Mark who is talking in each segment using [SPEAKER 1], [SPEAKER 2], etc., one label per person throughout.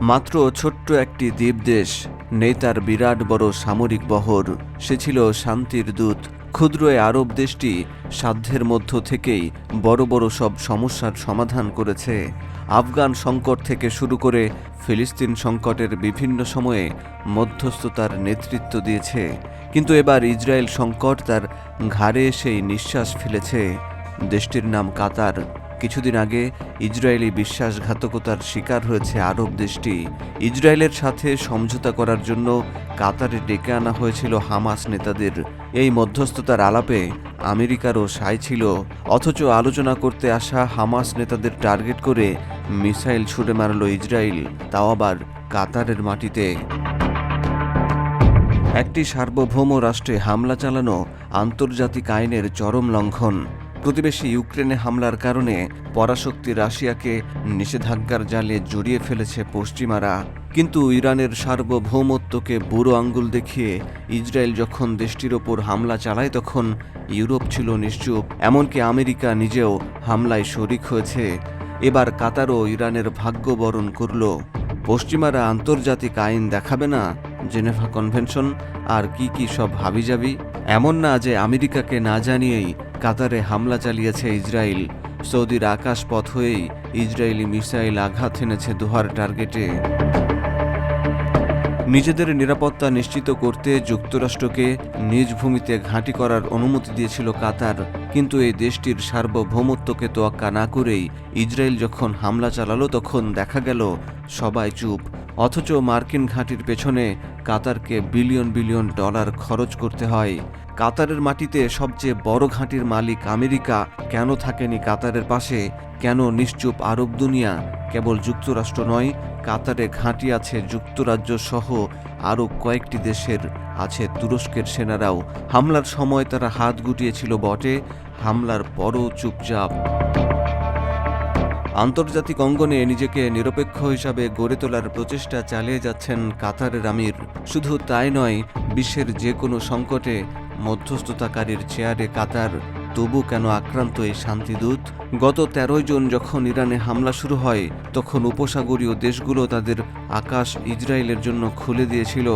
[SPEAKER 1] মাত্র ছোট্ট একটি দ্বীপ দেশ নেই তার বিরাট বড় সামরিক বহর, সে ছিল শান্তির দূত। ক্ষুদ্র এই আরব দেশটি সাধ্যের মধ্য থেকেই বড় বড় সব সমস্যার সমাধান করেছে। আফগান সংকট থেকে শুরু করে ফিলিস্তিন সংকটের বিভিন্ন সময়ে মধ্যস্থতার নেতৃত্ব দিয়েছে। কিন্তু এবার ইসরায়েল সংকট তার ঘাড়ে সেই নিঃশ্বাস ফেলেছে। দেশটির নাম কাতার। কিছুদিন আগে ইসরায়েলি বিশ্বাসঘাতকতার শিকার হয়েছে আরব দেশটি। ইসরায়েলের সাথে সমঝোতা করার জন্য কাতারে ডেকে আনা হয়েছিল হামাস নেতাদের। এই মধ্যস্থতার আলাপে আমেরিকারও সায় ছিল, অথচ আলোচনা করতে আসা হামাস নেতাদের টার্গেট করে মিসাইল ছুড়ে মারল ইসরায়েল, তাও আবার কাতারের মাটিতে। একটি সার্বভৌম রাষ্ট্রে হামলা চালানো আন্তর্জাতিক আইনের চরম লঙ্ঘন। প্রতিবেশী ইউক্রেনে হামলার কারণে পরাশক্তি রাশিয়াকে নিষেধাজ্ঞার জালে জড়িয়ে ফেলেছে পশ্চিমারা। কিন্তু ইরানের সার্বভৌমত্বকে বুড়ো আঙ্গুল দেখিয়ে ইসরায়েল যখন দেশটির ওপর হামলা চালায়, তখন ইউরোপ ছিল নিশ্চুপ। এমনকি আমেরিকা নিজেও হামলায় শরিক হয়েছে। এবার কাতারও ইরানের ভাগ্য বরণ করল। পশ্চিমারা আন্তর্জাতিক আইন দেখাবে না? Geneva convention? আর কি কি সব হাবিজাবি? এমন না যে আমেরিকাকে না জানিয়েই কাতারে হামলা চালিয়েছে ইসরায়েল। সৌদির আকাশপথ হয়েই ইসরায়েলি মিসাইল আঘাত এনেছে দোহার টার্গেটে। নিজেদের নিরাপত্তা নিশ্চিত করতে যুক্তরাষ্ট্রকে নিজ ভূমিতে ঘাঁটি করার অনুমতি দিয়েছিল কাতার, কিন্তু এই দেশটির সার্বভৌমত্বকে তোয়াক্কা না করেই ইসরায়েল যখন হামলা চালালো তখন দেখা গেল সবাই চুপ। অথচ মার্কিন ঘাঁটির পেছনে কাতারকে বিলিয়ন বিলিয়ন ডলার খরচ করতে হয়। কাতারের মাটিতে সবচেয়ে বড় ঘাঁটির মালিক আমেরিকা কেন থাকেনি কাতারের পাশে? কেন নিশ্চুপ আরব দুনিয়া? কেবল যুক্তরাষ্ট্র নয়, কাতারে ঘাঁটি আছে যুক্তরাজ্য সহ আরও কয়েকটি দেশের, আছে তুরস্কের সেনারাও। হামলার সময় তারা হাত গুটিয়েছিল বটে, হামলার পরও চুপচাপ। আন্তর্জাতিক অঙ্গনে নিজেকে নিরপেক্ষ হিসাবে গড়ে তোলার প্রচেষ্টা চালিয়ে যাচ্ছেন কাতারের আমির শুধু তাই নয়, বিশ্বের যে কোনো সংকটে মধ্যস্থতাকারীর চেয়ারে কাতার, তবু কেন আক্রান্ত এই শান্তিদূত? গত তেরোই জুন যখন ইরানে হামলা শুরু হয়, তখন উপসাগরীয় দেশগুলো তাদের আকাশ ইসরায়েলের জন্য খুলে দিয়েছিল।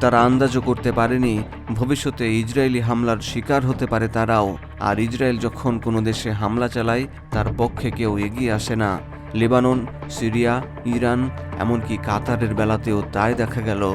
[SPEAKER 1] তারা আন্দাজও করতে পারেনি, ভবিষ্যতে ইসরায়েলি হামলার শিকার হতে পারে তারাও। আর ইসরায়েল যখন কোনো দেশে হামলা চালায়, তার পক্ষে কেউ এগিয়ে আসে না। লেবানন, সিরিয়া, ইরান, এমনকি কাতারের বেলাতেও তাই দেখা গেল।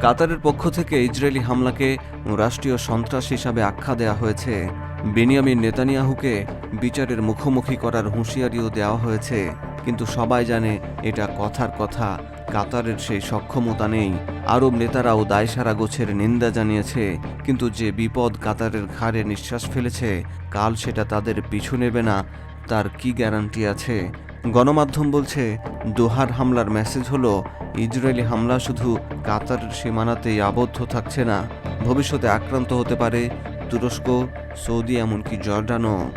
[SPEAKER 1] কাতারের পক্ষ থেকে ইসরায়েলি হামলাকে রাষ্ট্রীয় সন্ত্রাস হিসাবে আখ্যা দেওয়া হয়েছে। বেনিয়ামিন নেতানিয়াহুকে বিচারের মুখোমুখি করার হুঁশিয়ারিও দেওয়া হয়েছে। কিন্তু সবাই জানে এটা কথার কথা। কাতারের সেই সক্ষমতা নেই। আরব নেতারাও দায়সারা গোছের নিন্দা জানিয়েছে। কিন্তু যে বিপদ কাতারের ঘাড়ে নিঃশ্বাস ফেলেছে, কাল সেটা তাদের পিছু নেবে না। তার কি গ্যারান্টি আছে? গণমাধ্যম বলছে, দোহার হামলার মেসেজ হলো, ইসরায়েলি হামলা শুধু কাতারের সীমানাতেই আবদ্ধ থাকছে না। ভবিষ্যতে আক্রান্ত হতে পারে তুরস্ক, সৌদি, এমনকি জর্ডানও।